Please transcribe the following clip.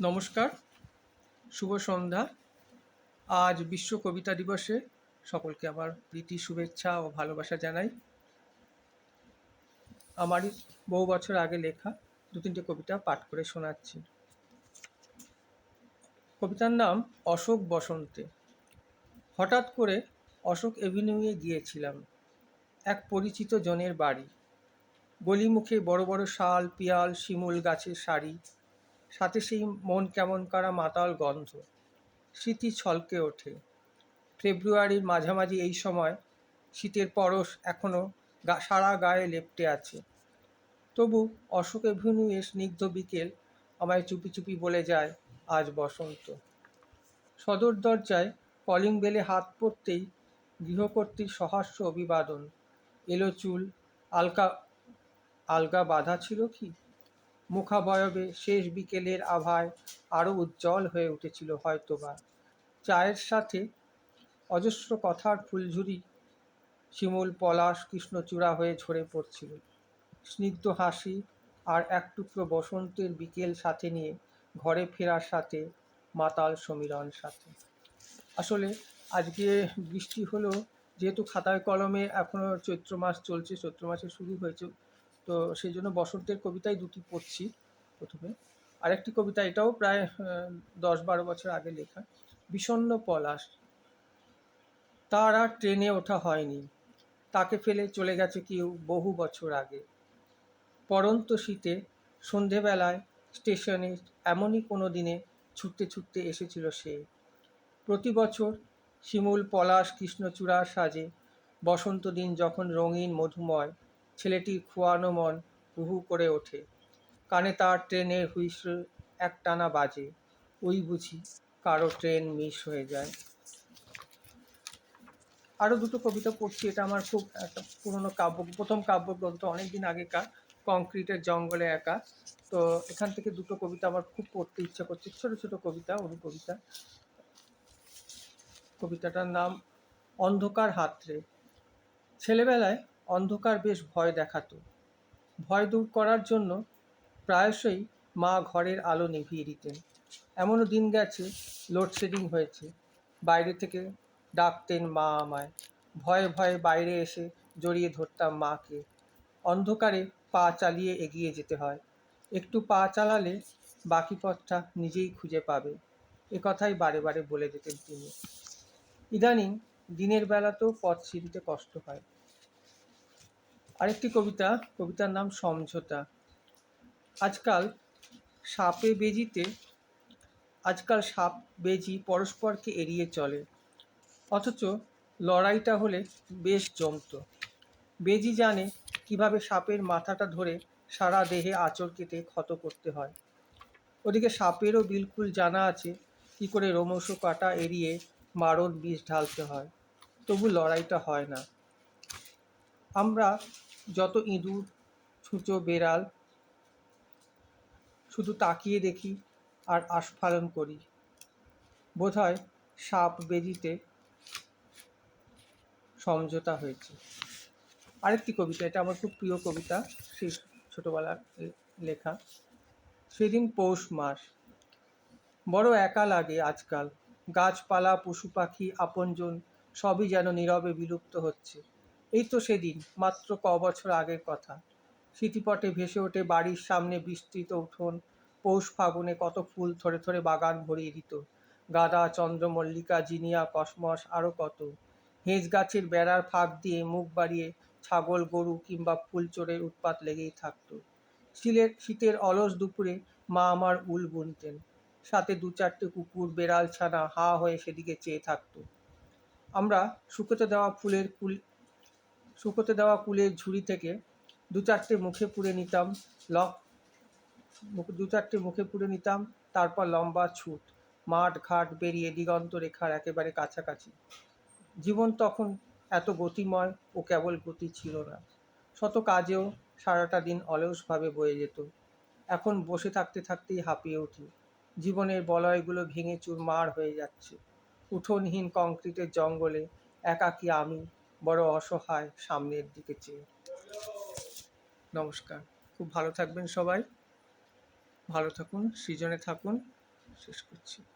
নমস্কার, শুভ সন্ধ্যা। আজ বিশ্ব কবিতা দিবসে সকলকে আমার প্রীতি, শুভেচ্ছা ও ভালোবাসা জানাই। আমারই বহু বছর আগে লেখা দু তিনটে কবিতা পাঠ করে শোনাচ্ছি। কবিতার নাম অশোক বসন্তে। হঠাৎ করে অশোক এভিনিউয়ে গিয়েছিলাম। এক পরিচিত জনের বাড়ি। গলিমুখে বড় বড় শাল, পিয়াল, শিমুল গাছের সারি। সাথে সেই মন কেমন করা মাতাল গন্ধ। স্মৃতি ছলকে ওঠে। ফেব্রুয়ারির মাঝামাঝি এই সময় শীতের পরশ এখনও সারা গায়ে লেপ্টে আছে। তবু অশোক এভিনিউয়ে স্নিগ্ধ বিকেল আমায় চুপি চুপি বলে যায়, আজ বসন্ত। সদর দরজায় কলিং বেলে হাত পড়তেই গৃহকর্ত্রীর সহাস্য অভিবাদন। এলো চুল, আলকা, আলগা বাঁধা ছিল কি? মুখাবয়বে শেষ বিকেলের আভায় আরও উজ্জ্বল হয়ে উঠেছিল হয়তোবা। চায়ের সাথে অজস্র কথার ফুলঝুরি, শিমুল, পলাশ, কৃষ্ণচূড়া হয়ে ঝরে পড়ছিল। স্নিগ্ধ হাসি আর এক টুকরো বসন্তের বিকেল সাথে নিয়ে ঘরে ফেরার সাথে, মাতাল সমীরণ সাথে। আসলে আজকে বৃষ্টি হলো, যেহেতু খাতায় কলমে এখনও চৈত্র মাস চলছে, চৈত্র মাসে শুরু হয়েছে তো সেই জন্য বসন্তের কবিতাই দুটি পড়ছি প্রথমে। আরেকটি কবিতা, এটাও প্রায় দশ বারো বছর আগে লেখা, বিষণ্ণ পলাশ। তার আর ট্রেনে ওঠা হয়নি, তাকে ফেলে চলে গেছে কেউ বহু বছর আগে। পরন্ত শীতে, সন্ধেবেলায় স্টেশনে, এমনই কোনো দিনে ছুটতে ছুটতে এসেছিল সে। প্রতি বছর শিমুল, পলাশ, কৃষ্ণচূড়া সাজে, বসন্ত দিন যখন রঙিন, মধুময় ছেলেটির খোয়ানো মন হুহু করে ওঠে। কানে তার ট্রেনের হুইসল একটানা বাজে। ওই বুঝি কারও ট্রেন মিস হয়ে যায়। আরও দুটো কবিতা পড়ছি, এটা আমার খুব একটা পুরনো কাব্য, প্রথম কাব্যগ্রন্থ অনেক দিন আগেকার, কংক্রিটের জঙ্গলে একা। তো এখান থেকে দুটো কবিতা আমার খুব পড়তে ইচ্ছা করছে, ছোট ছোট কবিতা অনু কবিতা কবিতাটার নাম অন্ধকার হাতরে। ছেলেবেলায় অন্ধকার বেশ ভয় দেখাতো। ভয় দূর করার জন্য প্রায়শই মা ঘরের আলো নিভিয়ে দিতেন। এমনও দিন গেছে লোডশেডিং হয়েছে। বাইরে থেকে ডাকতেন মা আমায়। ভয়ে ভয়ে বাইরে এসে জড়িয়ে ধরতাম মাকে। অন্ধকারে পা চালিয়ে এগিয়ে যেতে হয়। একটু পা চালালে বাকি পথটা নিজেই খুঁজে পাবে। এ কথাই বারে বারে বলে যেতেন তিনি। ইদানিং দিনের বেলাতেও পথ চিনতে কষ্ট হয়। আরেকটি কবিতা, কবিতার নাম সমঝোতা। আজকাল সাপে বেজিতে, আজকাল সাপ বেজি পরস্পরকে এড়িয়ে চলে। অথচ লড়াইটা হলে বেশ জমত। বেজি জানে কীভাবে সাপের মাথাটা ধরে সারা দেহে আঁচড় কেটে ক্ষত করতে হয়। ওদিকে সাপেরও বিলকুল জানা আছে কি করে রোমশ কাটা এড়িয়ে মারণ বিষ ঢালতে হয়। তবু লড়াইটা হয় না। আমরা যত ইঁদুর ছুঁচো বেড়াল শুধু তাকিয়ে দেখি আর আস্ফালন করি। বোধহয় সাপ বেজিতে সমঝোতা হয়েছে। আরেকটি কবিতা, এটা আমার খুব প্রিয় কবিতা, সেই ছোটোবেলার লেখা। সেদিন পৌষ মাস, বড় একা লাগে আজকাল। গাছপালা, পশু পাখি, আপনজন সবই যেন নীরবে বিলুপ্ত হচ্ছে। এই তো সেদিন, মাত্র ক বছর আগের কথা। স্মৃতিপটে ভেসে ওঠে বাড়ির সামনে বিস্তৃত উঠোন, পৌষ ফাগুনে কত ফুল থরে থরে বাগান ভরিয়ে দিত। গাঁদা, চন্দ্রমল্লিকা, জিনিয়া, কসমস আরও কত। হেঁজ গাছের বেড়ার ফাঁক দিয়ে মুখ বাড়িয়ে ছাগল, গরু কিংবা ফুল চোরের উৎপাত লেগেই থাকতো। শীলের, শীতের অলস দুপুরে মা আমার উল বুনতেন। সাথে দু চারটে কুকুর, বেড়াল ছানা হা হয়ে সেদিকে চেয়ে থাকতো। আমরা শুকোতে দেওয়া ফুলের কুল শুকোতে দেওয়া কুলের ঝুড়ি থেকে দু চারটে মুখে পুড়ে নিতাম ল দু চারটে মুখে পুড়ে নিতাম, তারপর লম্বা ছুট, মাঠ ঘাট বেরিয়ে দিগন্ত রেখার একেবারে কাছাকাছি। জীবন তখন এত গতিময় ও কেবল গতি ছিল না। শত কাজেও সারাটা দিন অলসভাবে বয়ে যেত। এখন বসে থাকতে থাকতেই হাঁপিয়ে উঠি। জীবনের বলয়গুলো ভেঙে চুরমার হয়ে যাচ্ছে। উঠোনহীন কংক্রিটের জঙ্গলে একাকী আমি বড় অসহায় সামনের দিকে চেয়ে। নমস্কার। খুব ভালো থাকবেন সবাই। ভালো থাকুন, সৃজনে থাকুন। শেষ করি